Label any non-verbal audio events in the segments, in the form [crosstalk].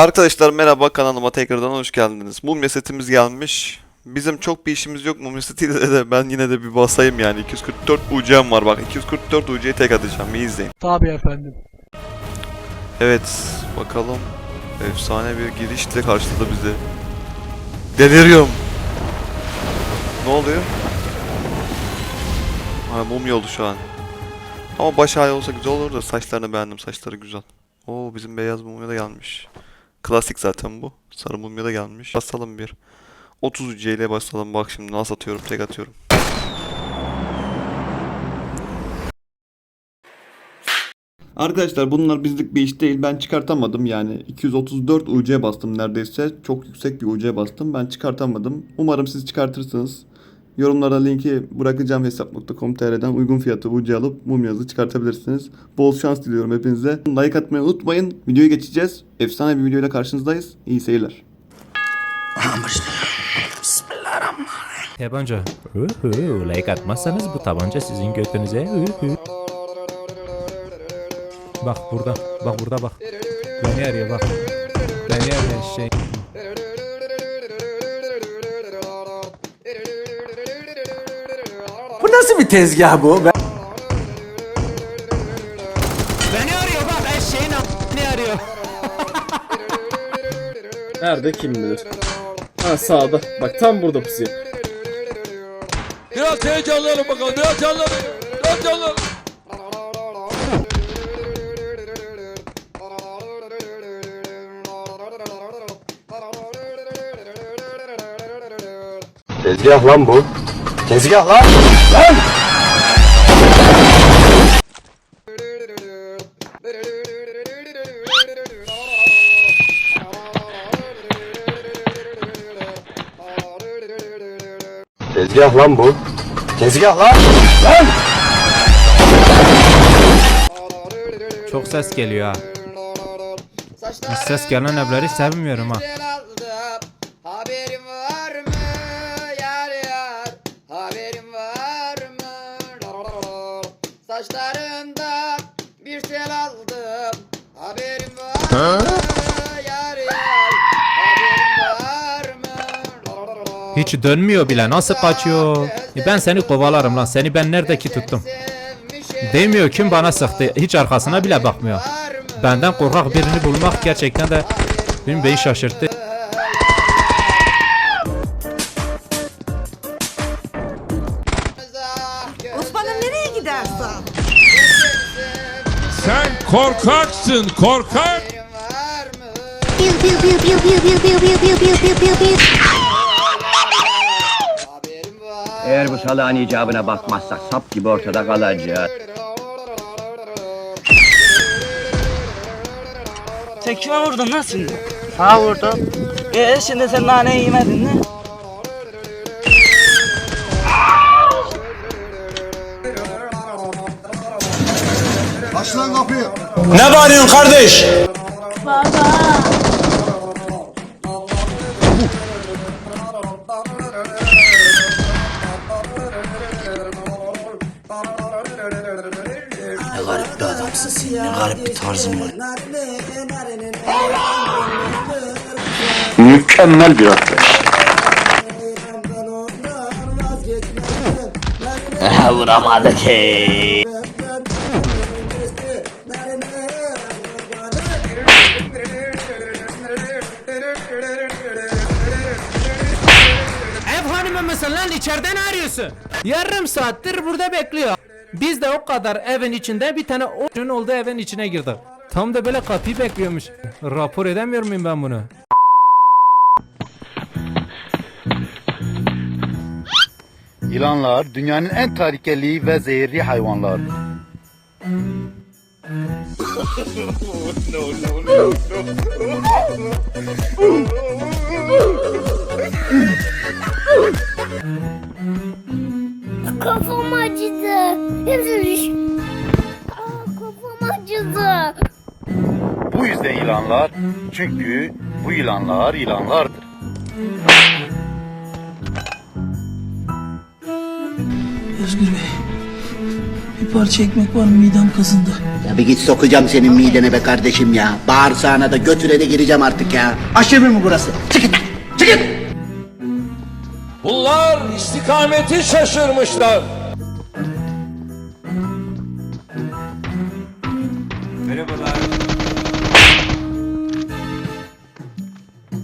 Arkadaşlar merhaba kanalıma tekrardan hoş geldiniz. Mumya setimiz gelmiş. Bizim çok bir işimiz yok mumya setiyle de ben yine de bir basayım yani. 244 UC'm var bak. 244 UC'yi tek atacağım. İyi izleyin. Tabii efendim. Evet bakalım. Efsane bir girişle karşıladı bizi. Deliriyorum. Ne oluyor? Ha mumya oldu şu an. Ama baş hali olsa güzel olur da saçlarını beğendim. Saçları güzel. Oo bizim beyaz mumya da gelmiş. Klasik zaten bu. Sarı mumya da gelmiş. Basalım bir. 30 UC ile basalım. Bak şimdi nasıl atıyorum. Tek atıyorum. Arkadaşlar bunlar bizlik bir iş değil. Ben çıkartamadım yani. 234 UC bastım neredeyse. Çok yüksek bir UC bastım. Ben çıkartamadım. Umarım siz çıkartırsınız. Yorumlara linki bırakacağım hesap.com.tr'den uygun fiyatı UC alıp mumyanızı çıkartabilirsiniz. Bol şans diliyorum hepinize. Like atmayı unutmayın. Videoya geçeceğiz. Efsane bir videoyla karşınızdayız. İyi seyirler. Tabanca. Uhu, like atmazsanız bu tabanca sizin götünüze. Bak burada. Bak burada bak. Beni arıyor bak. Beni arıyor şey. Nasıl bir tezgah bu? Ben... Beni arıyor bak eşeğin ne arıyor. [laughs] Nerede kim bilir. Ha sağda. Bak tam burada pusuyor. Biraz heyecanlanın bakalım. Biraz canlanın. Biraz canlanın. Tezgah lan bu. Tezgah lan. Tezgah lan bu. Tezgah lan. Çok ses geliyor ha. Ses gelen evleri sevmiyorum ha. Saçlarında bir tel aldım. Haberin var mı? Yar yar. Haberin var mı? Hiç dönmüyor bile. Nasıl kaçıyor. E ben seni kovalarım lan. Seni ben neredeki tuttum. Demiyor kim bana sıktı? hiç arkasına bile bakmıyor. Benden korkak birini bulmak gerçekten de benim beni şaşırttı. Korkaksın korkak. Eğer bu salağın icabına bakmazsak sap gibi ortada kalacağız. Sen kime vurdun lan şimdi? Ha vurdum. Ee şimdi sen naneyi yemedin mi? Ne bağırıyorsun kardeş? Ne garip bir adamsın sen. Ne garip bir tarzın var. Mükemmel bir arkadaş. Vuramadı ki. Mısın lan içeride ne arıyorsun? Yarım saattir burada bekliyor. Biz de o kadar evin içinde bir tane oyun oldu evin içine girdik. Tam da böyle kapıyı bekliyormuş. Rapor edemiyor muyum ben bunu? Yılanlar dünyanın en tehlikeli ve zehirli hayvanlardır. [laughs] Kafam acıdı. Hepsi düş. Aa, kafam acıdı. Bu yüzden yılanlar çünkü bu yılanlar yılanlardır. Özgür Bey. Bir parça ekmek var midem kazındı. Ya bir git sokacağım senin midene be kardeşim ya. Bağırsağına da götüre de gireceğim artık ya. Aşırı mı burası? Çıkın çıkın. Bunlar istikameti şaşırmışlar.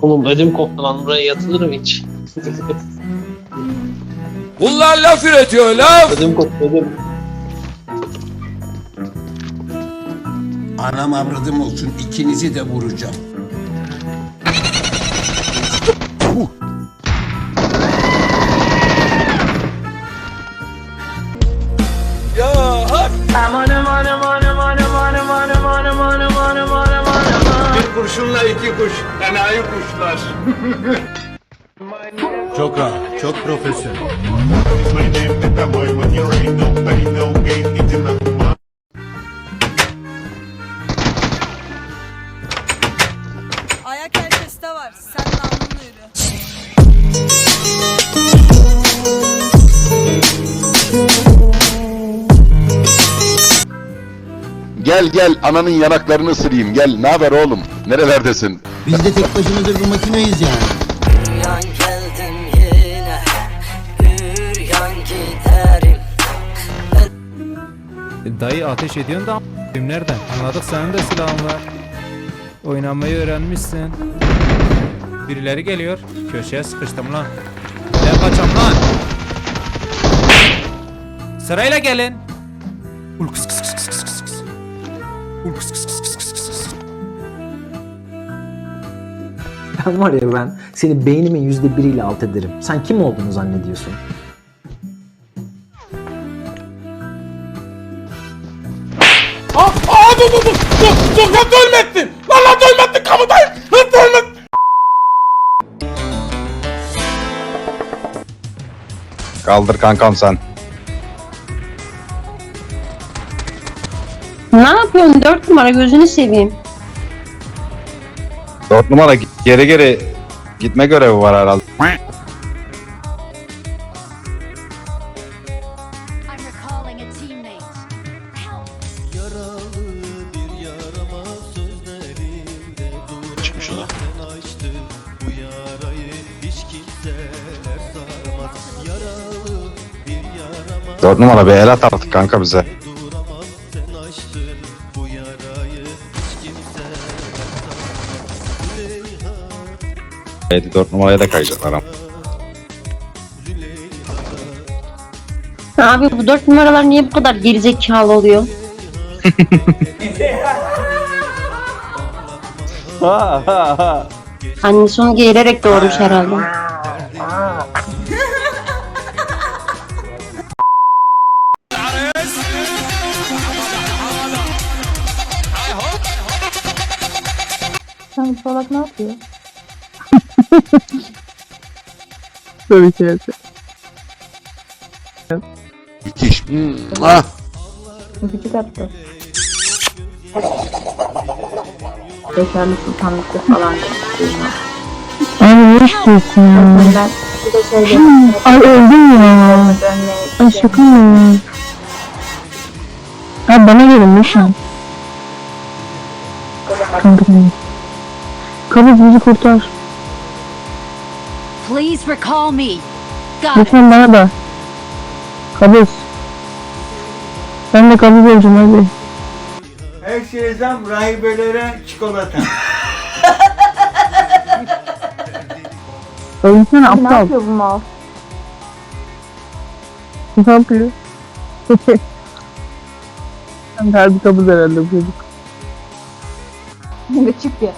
Oğlum ödüm koptu lan buraya yatılır mı hiç? Bunlar laf üretiyor laf. ödüm koptu ödüm. Anam avradım olsun ikinizi de vuracağım. İki kuş. Enayi kuşlar. Çok rahat, çok profesyonel. Gel gel ananın yanaklarını ısırayım. Gel ne haber oğlum? Nerelerdesin? Biz de tek başımıza bir makineyiz yani. Yan geldim yine. Üryan giderim. E, Dayı ateş ediyorsun da a**ayım nereden? Anladık senin de silahın var. Oynamayı öğrenmişsin. Birileri geliyor. Köşeye sıkıştım lan. Ne kaçam lan? Sırayla gelin. Ul kıs kıs kıs kıs kıs Ben var ya ben seni beynimin yüzde biriyle alt ederim. Sen kim olduğunu zannediyorsun? Aa, aa dur dur dur. Dur dur lan ölmettin. Lan lan ölmettin kapıdayım. Lan ölmettin. Kaldır kankam sen. Ne yapıyorsun dört numara gözünü seveyim. Dört numara geri geri gitme görevi var herhalde. I'm recalling a teammate. Help! Çıkmış o da. Dört numara bir el at artık kanka bize. Evet dört numaraya da kayacaklar ama. Abi bu dört numaralar niye bu kadar gerizekalı oluyor? [laughs] Annesi onu geğirerek doğurmuş herhalde. Sen salak ne yapıyor? [laughs] Tabii ki. Müthiş. Ah. Küçük attı. Geçerli sultanlıkta falan Ay ne istiyorsun ya? Ay öldüm ya. Ay şaka mı? Ay bana gelin lütfen. Kanka. Kabız bizi kurtar. Please recall me. Got it. Lütfen bana da. Kabız. Ben de kabız olacağım hadi. Her şeye zam rahibelere çikolata. Ölsene aptal. Ne yapıyor bu mal? Ne yapıyor? Hem harbi kabız herhalde bu çocuk. Küçük ya.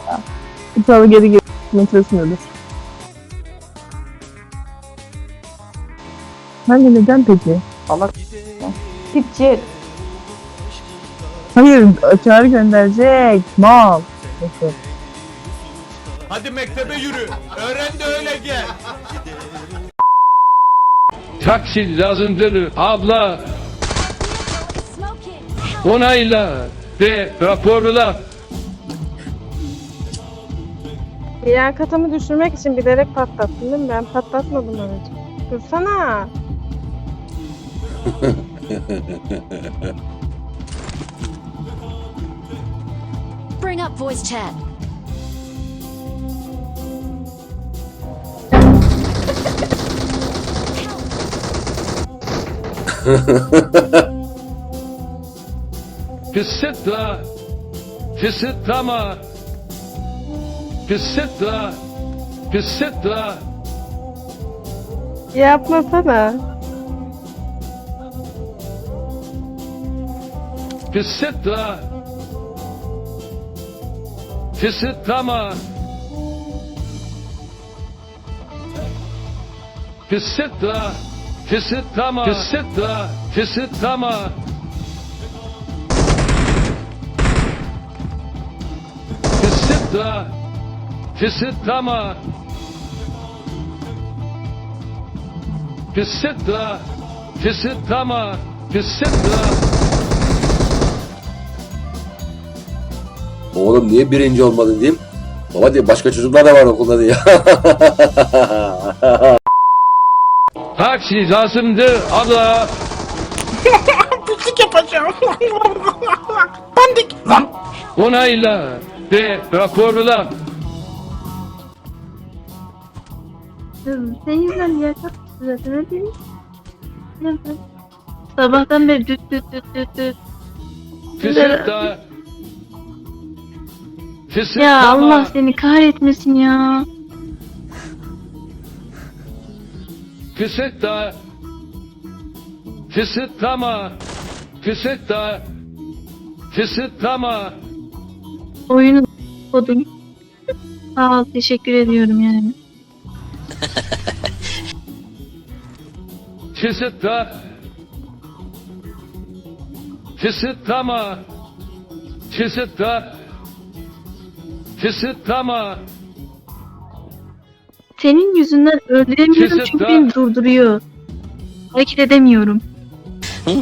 İnşallah geri geri metresini ölür. Bence neden peki? Allah Küçük. Hayır, çağrı gönderecek. Mal. Neyse. Hadi mektebe yürü. Öğren de öyle gel. Taksi lazımdır abla. Onayla ve raporla. Liyakatımı düşürmek için bilerek patlattın değil mi? Ben patlatmadım aracı. Dursana. [laughs] Bring up voice chat. Kısıtla. Kısıtlama. Kısıtla. Kısıtla. Yapmasana. Kısıtla. Kısıtlama. Kısıtla. Kısıtlama. Kısıtla. Kısıtlama. Kısıtla. Kısıtlama. Kısıtla. Kısıtlama. Kısıtla. Oğlum niye birinci olmadın diyeyim. Baba diye başka çocuklar da var okulda diye. [laughs] Taksi lazımdı abla. Pislik yapacağım. Pandik. Lan. Onayla ve raporla. Senin yüzünden yatak zaten öyle Sabahtan beri düt düt düt düt düt. Kısıtla. Kısıtlama. Ya Allah seni kahretmesin ya. Kısıtla. Kısıtlama. Kısıtla. Kısıtlama. Oyunu kodum. Sağ ol teşekkür ediyorum yani. Kısıtla. Kısıtlama. Kısıtla. Kısıtlama. Senin yüzünden öldüremiyorum çünkü Kısıtla. beni durduruyor. Hareket edemiyorum. [laughs]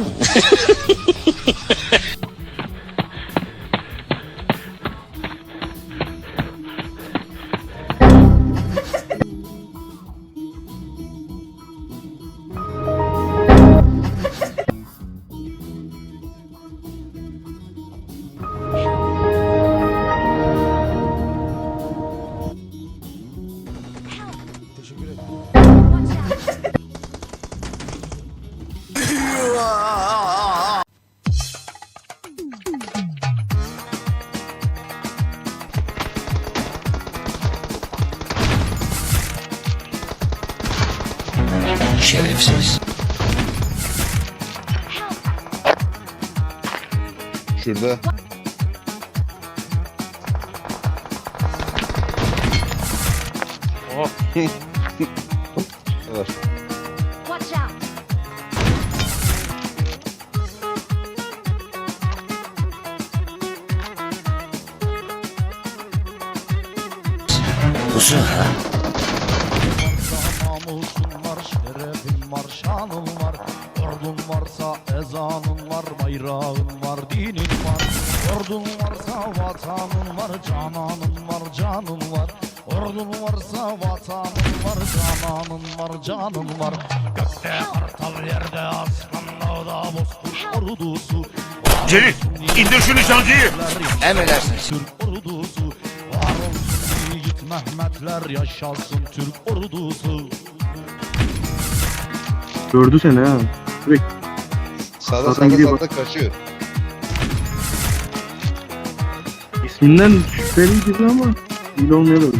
Şurada. [laughs] Pusu ha. Namusun var, şerefin var, şanın var. Ordun varsa ezanın var, bayrağın var, dinin var Ordun varsa vatanın var, cananın var, canın var. Ordun varsa vatanın var, cananın var, canın var. Gökte kartal yerde aslan dağda bozkurt ordusu. Celil indir şu nişancıyı Emredersiniz. Türk ordusu. Var olsun yiğit Mehmetler yaşasın Türk ordusu. Gördü seni ha. Sağda Zaten sağda gidiyor sağda kaçıyor. İsminden şüpheli gibi ama iyi olmayabilir.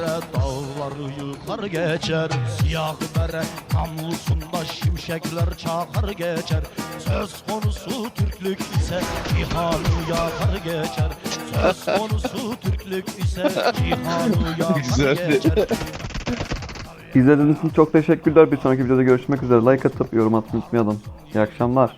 Bere dağları yıkar geçer Siyah bere namlusunda şimşekler çakar geçer Söz konusu Türklük ise cihanı yakar geçer Söz konusu Türklük ise cihanı yakar [laughs] geçer İzlediğiniz için çok teşekkürler. Bir sonraki videoda görüşmek üzere. Like atıp yorum atmayı unutmayalım. İyi akşamlar.